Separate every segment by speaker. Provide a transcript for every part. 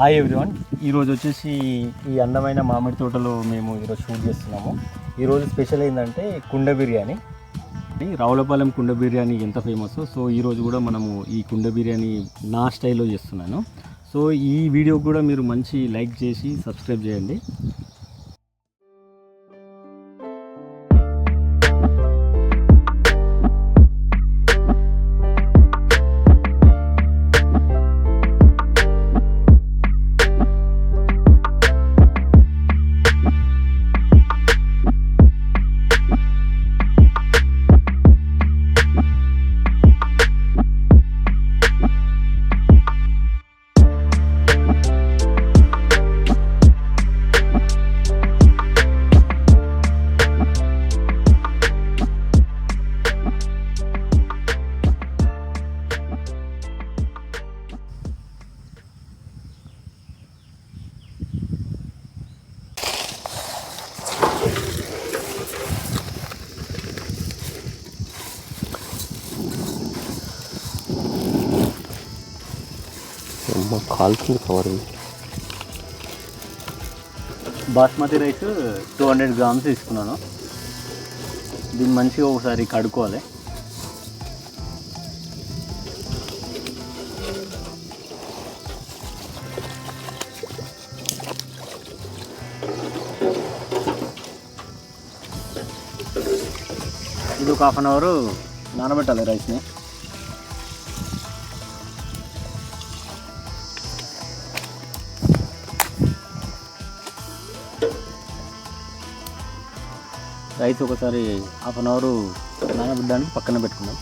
Speaker 1: Hi everyone ఈరోజు వచ్చేసి ఈ అందమైన మామిడి తోటలో మేము ఈరోజు షూట్ చేస్తున్నాము. ఈరోజు స్పెషల్ ఏంటంటే కుండ బిర్యానీ. రావులపాలెం కుండ బిర్యానీ ఎంత ఫేమస్ సో ఈరోజు కూడా మనము ఈ కుండ బిర్యానీ నా స్టైల్లో చేస్తున్నాను. సో ఈ వీడియో కూడా మీరు మంచి లైక్ చేసి సబ్స్క్రైబ్ చేయండి.
Speaker 2: కాలుతుంది cover.
Speaker 1: Basmati rice two hundred grams తీసుకున్నాను. దీన్ని మంచిగా ఒకసారి కడుక్కోవాలి. ఇది ఒక హాఫ్ అన్ అవర్ నానబెట్టాలి రైస్ని. రైస్ ఒకసారి హాఫ్ అన్ అవర్ నానబెట్టడానికి పక్కన పెట్టుకున్నాం.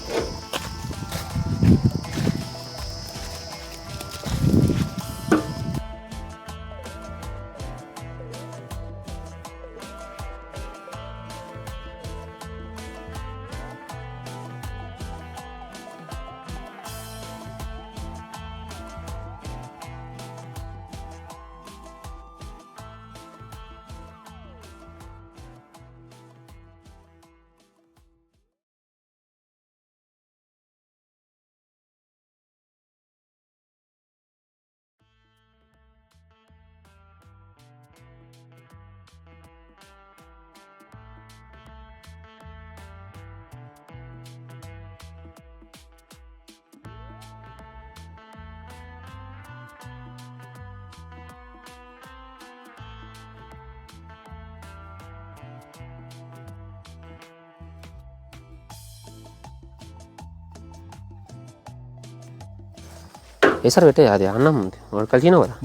Speaker 2: ఎసరు పెట్టే అది అన్నం వాడు కలిసినావు కదా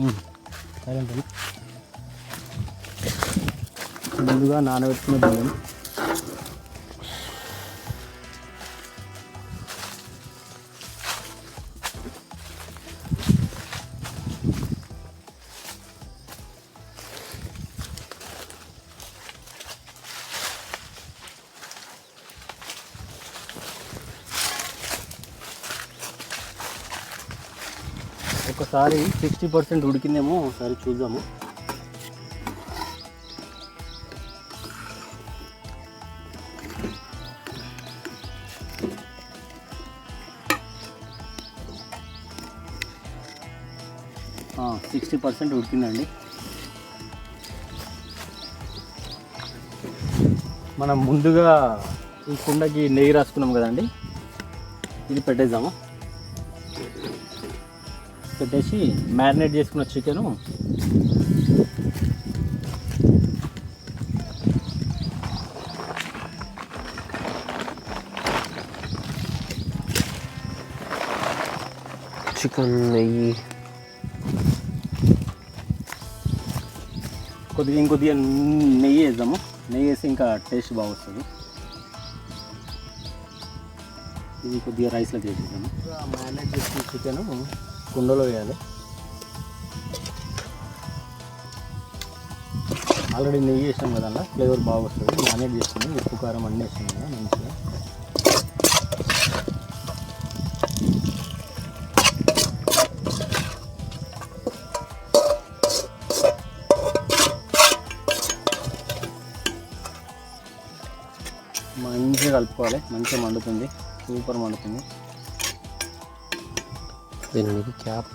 Speaker 1: ముందుగా నానబెట్టుకున్న బియ్యం ఒకసారి సిక్స్టీ పర్సెంట్ ఉడికిందేమో ఒకసారి చూద్దాము. సిక్స్టీ పర్సెంట్ ఉడికిందండి. మనం ముందుగా ఈ కుండకి నెయ్యి రాసుకున్నాం కదండి. ఇది పెట్టేద్దాము. పెట్టేసి మ్యారినేట్ చేసుకున్న చికెను.
Speaker 2: చికెన్ నెయ్యి.
Speaker 1: కొద్దిగా ఇంకొద్దిగా నెయ్యి వేద్దాము. నెయ్యి వేసి ఇంకా టేస్ట్ బాగా వస్తుంది ఇది కొద్దిగా రైస్లోకి వేసేద్దాము. మ్యారినేట్ చేసుకున్న చికెన్. కుండలో వేయాలి. ఆల్రెడీ నెయ్యి వేసాం కదా అలా ఫ్లేవర్ బాగా వస్తుంది. మ్యారినేట్ చేసుకుని ఉప్పు కారం అన్నీ వేసాం కదా మంచిగా. మంచిగా కలుపుకోవాలి. మంచిగా మండుతుంది. సూపర్ మండుతుంది.
Speaker 2: Benim gibi kağıt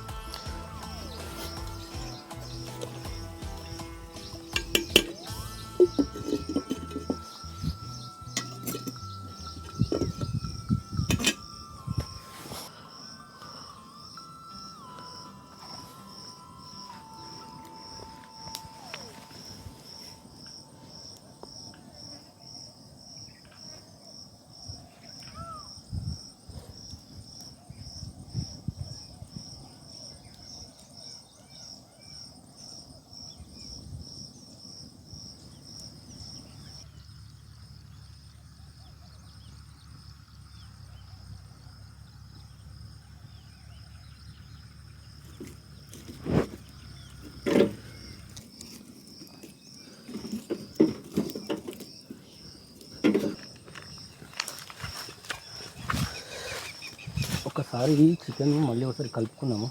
Speaker 1: ఒకసారి ఈ చికెన్ మళ్ళీ ఒకసారి కలుపుకున్నాము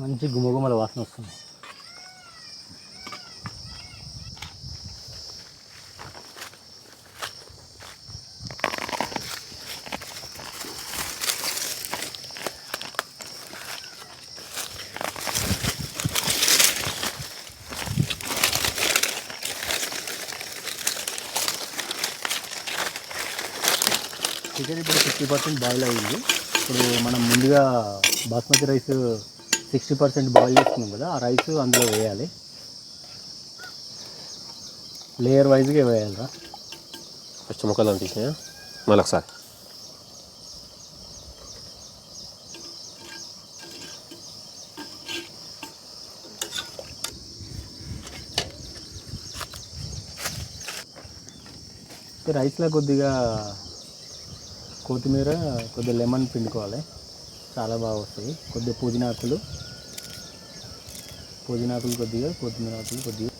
Speaker 1: మంచి గుమగుమల వాసన వస్తుంది. చికెన్ ఇప్పుడు ఫిఫ్టీ పర్సెంట్ బాయిల్ అయ్యింది ఇప్పుడు మనం ముందుగా basmati rice sixty percent boil చేసుకున్నాం కదా ఆ రైస్ అందులో వేయాలి. లేయర్ వైజ్గా వేయాలిరా
Speaker 2: ఫస్ట్ ముక్కలు అనిపించినాయా మళ్ళీ ఒకసారి.
Speaker 1: రైస్లో కొద్దిగా కొత్తిమీర కొద్దిగా లెమన్ పిండుకోవాలి. చాలా బాగా వస్తాయి. కొద్దిగా పుదీనాకులు. పుదీనాకులు కొద్దిగా కొత్తిమీర ఆకులు కొద్దిగా.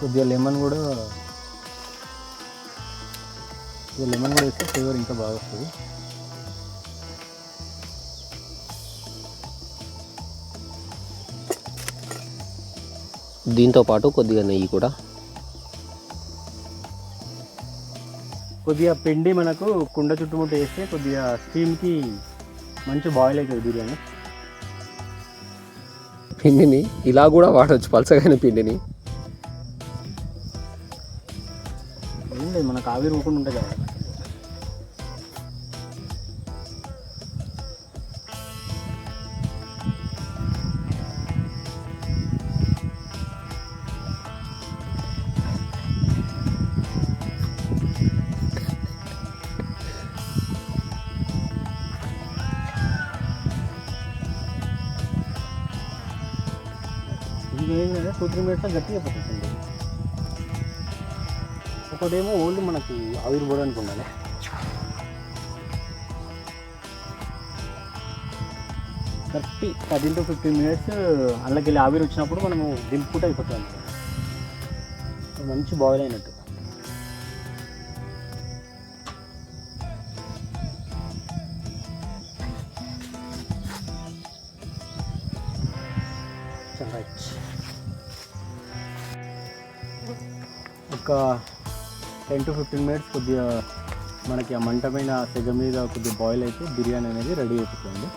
Speaker 1: కొద్దిగా లెమన్ కూడా కొద్దిగా లెమన్ కూడా వేస్తే ఫ్లేవర్ ఇంకా బాగా వస్తుంది.
Speaker 2: దీంతో పాటు కొద్దిగా నెయ్యి కూడా.
Speaker 1: కొద్దిగా పిండి మనకు కుండ చుట్టుముట్టు వేస్తే కొద్దిగా స్టీమ్కి మంచి బాయిల్ అవుతుంది బిర్యానీ.
Speaker 2: పిండిని ఇలా కూడా వాడవచ్చు పలసగైన పిండిని.
Speaker 1: ఏం లేదు మనకు ఆవిరి ఊకుండా ఉంటుంది కదా. త్రీ మినిట్స్లో గట్టిగా పట్టుకుంటుంది ఒకటేమో ఓన్లీ మనకి ఆవిరి పోవడానికి ఉండాలి thirty thirteen to fifteen minutes అందులోకి వెళ్ళి ఆవిరి వచ్చినప్పుడు మనము దింపుకుంటే అయిపోతుంది. మంచి బాయిల్ అయినట్టు. ఒక టెన్ టు ఫిఫ్టీన్ మినిట్స్ కొద్దిగా మనకి ఆ మంట పైన సెగ మీద కొద్దిగా బాయిల్ అయితే బిర్యానీ అనేది రెడీ అయిపోతుంది.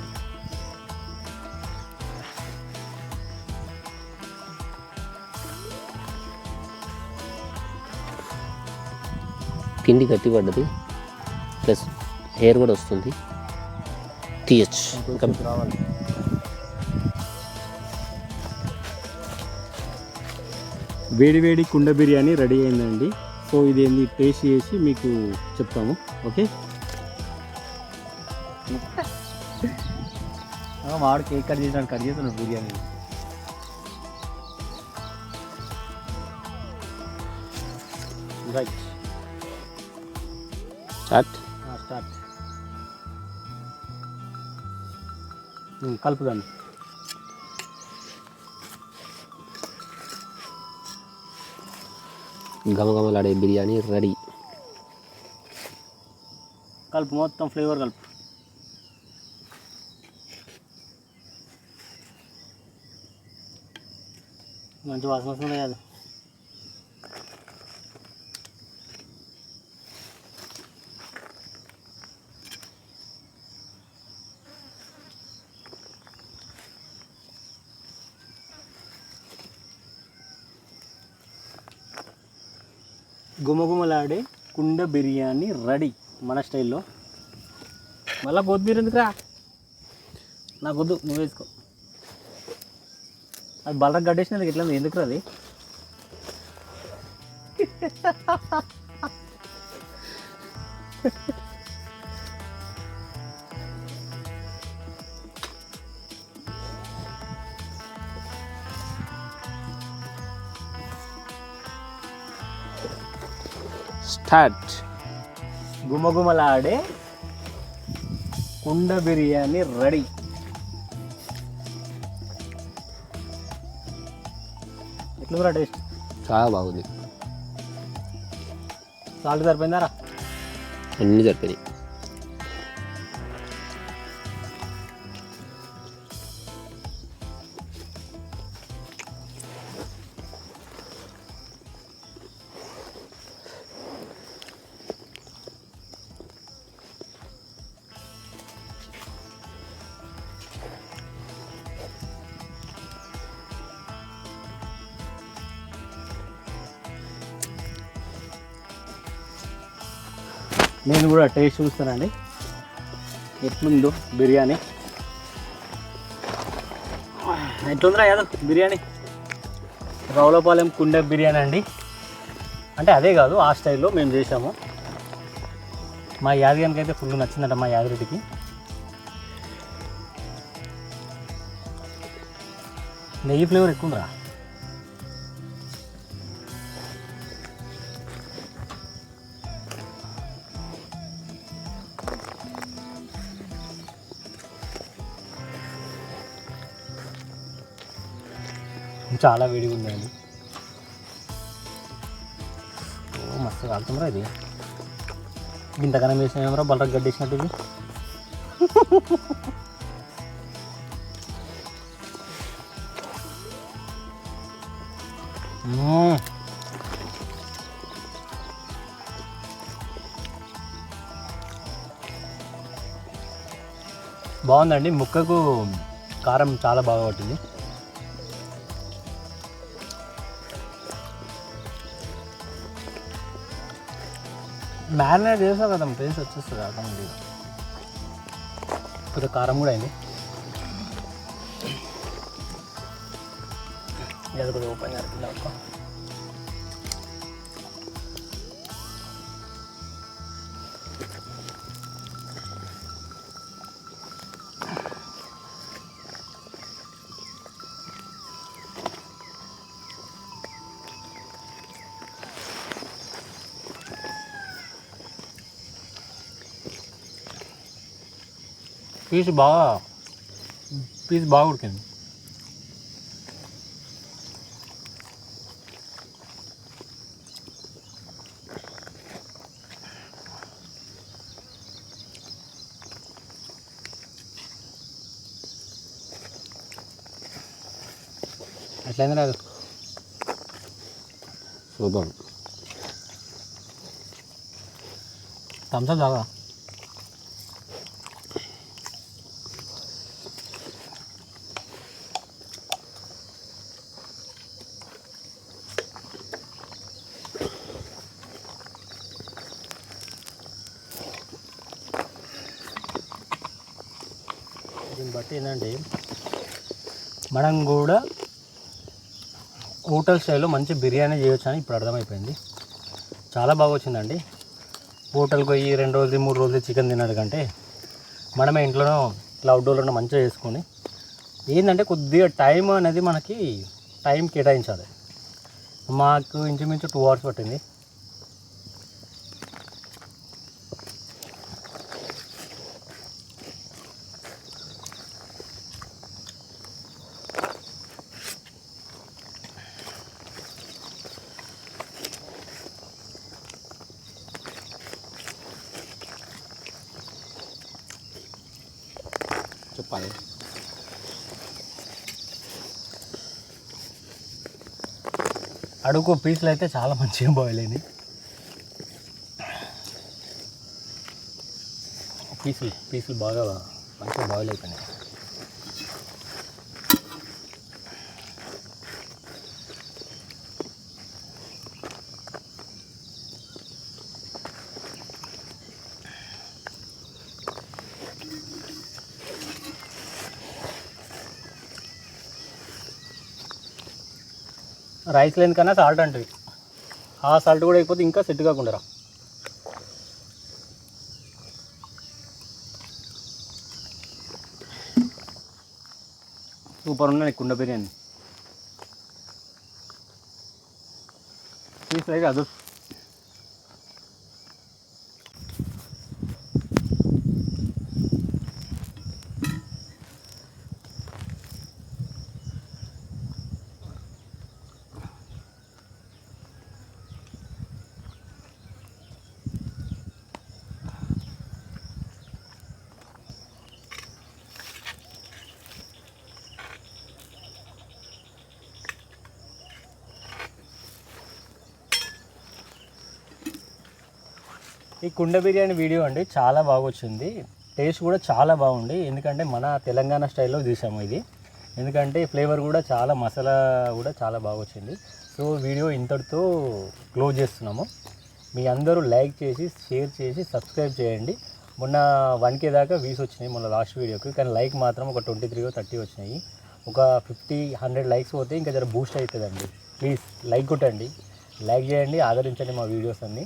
Speaker 2: పిండి గట్టి పడ్డది. ప్లస్ హెయిర్ కూడా వస్తుంది. తీయచ్చు.
Speaker 1: రావాలి. వేడి వేడి కుండ బిర్యానీ రెడీ అయిందండి. సో ఇది ఏంది టేస్ట్ చేసి మీకు చెప్తాము. ఓకే? వాడు కేక్ కట్ చేసినాడు కట్ చేస్తున్నాడు బిర్యానీ. రైట్
Speaker 2: స్టార్ట్
Speaker 1: స్టార్ట్ కలుపుదాన్ని
Speaker 2: గమగమలాడే బిర్యానీ రెడీ.
Speaker 1: కలుపు మొత్తం ఫ్లేవర్ కలుపు. మంచి వాసన వస్తుంది కదా. గుమగుమలాడే కుండ బిర్యానీ రెడీ మన స్టైల్లో. మళ్ళీ కొద్దిమీర ఎందుకురా? నాకు వద్దు నువ్వు వేసుకో. అది బలరా గడ్డేసినందుకు ఎట్లా ఉంది? ఎందుకురా అది?
Speaker 2: స్టార్ట్
Speaker 1: గుమగుమలాడే కుండ బిర్యానీ రెడీ. ఎట్లా టేస్ట్?
Speaker 2: చాలా బాగుంది.
Speaker 1: సాల్ట్ సరిపోయిందారా
Speaker 2: అన్నీ సరిపోయినాయి.
Speaker 1: నేను కూడా టేస్ట్ చూస్తానండి. ఎట్లుందో బిర్యానీ. ఎట్లుందిరా యాదవ్ బిర్యానీ? రౌలపాలెం కుండ బిర్యానీ అండి. అంటే అదే కాదు ఆ స్టైల్లో మేము చేసాము మా యాదగానికి అయితే ఫుల్ నచ్చిందంట మా యాదరెడ్డికి నెయ్యి ఫ్లేవర్ ఎక్కువ ఉందిరా. చాలా వేడిగా ఉందండి. ఓ మస్తు కాలుతుందిరా ఇది. ఇంతకన్నా వేసిన ఏమరా బలరకు గడ్డేసినట్టు ఇది. బాగుందండి ముక్కకు కారం చాలా బాగా పట్టింది. మ్యారినేట్ చేసా కదా టేస్ట్ వచ్చేస్తుంది ఆటోమేటిక్ కొద్దిగా కారం కూడా అయింది. ఇది కొద్దిగా ఓపెన్ చేస్తున్నా ఒక పీస్ బాగా పీస్ బాగా ఉడికింది ఎట్లయింది రాదు
Speaker 2: సూపర్
Speaker 1: థమ్స్అప్ తాగా కాబట్టి ఏంటంటే మనం కూడా హోటల్ స్టైల్లో మంచి బిర్యానీ చేయొచ్చు అని ఇప్పుడు అర్థమైపోయింది. చాలా బాగా వచ్చిందండి. హోటల్కి పోయి రెండు రోజులు మూడు రోజులు చికెన్ తినడు కంటే మనమే ఇంట్లోనో ఇట్లా అవుట్డోర్లోనో మంచిగా చేసుకొని ఏంటంటే కొద్దిగా టైం అనేది మనకి టైం కేటాయించాలి. మాకు ఇంచుమించు టూ అవర్స్ పట్టింది. అడుగు పీసులు అయితే చాలా మంచిగా బాయిల్ అయినాయి. పీసులు పీసులు బాగా మంచిగా బాయిల్ అయిపోయినాయి. రైస్ లేని కన్నా సాల్ట్ అంటది ఆ సాల్ట్ కూడా అయిపోతే ఇంకా సెట్ కాకుండా సూపర్ ఉన్నాయి కుండ బిర్యానీ. పీస్ అయితే అదు ఈ కుండ బిర్యానీ వీడియో అండి చాలా బాగా వచ్చింది టేస్ట్ కూడా చాలా బాగుంది. ఎందుకంటే మన తెలంగాణ స్టైల్లో తీసాము ఇది. ఎందుకంటే ఫ్లేవర్ కూడా చాలా మసాలా కూడా చాలా బాగా వచ్చింది సో వీడియో ఇంతటితో క్లోజ్ చేస్తున్నాము. మీ అందరూ లైక్ చేసి షేర్ చేసి సబ్స్క్రైబ్ చేయండి. మొన్న వన్ కే దాకా వీస్ వచ్చినాయి మొన్న లాస్ట్ వీడియోకి. కానీ లైక్ మాత్రం ఒక ట్వంటీ త్రీ థర్టీ వచ్చినాయి. ఒక ఫిఫ్టీ హండ్రెడ్ లైక్స్ పోతే ఇంకా జర బూస్ట్ అవుతుందండి. ప్లీజ్ లైక్ కొట్టండి. లైక్ చేయండి ఆదరించండి మా వీడియోస్ అన్నీ.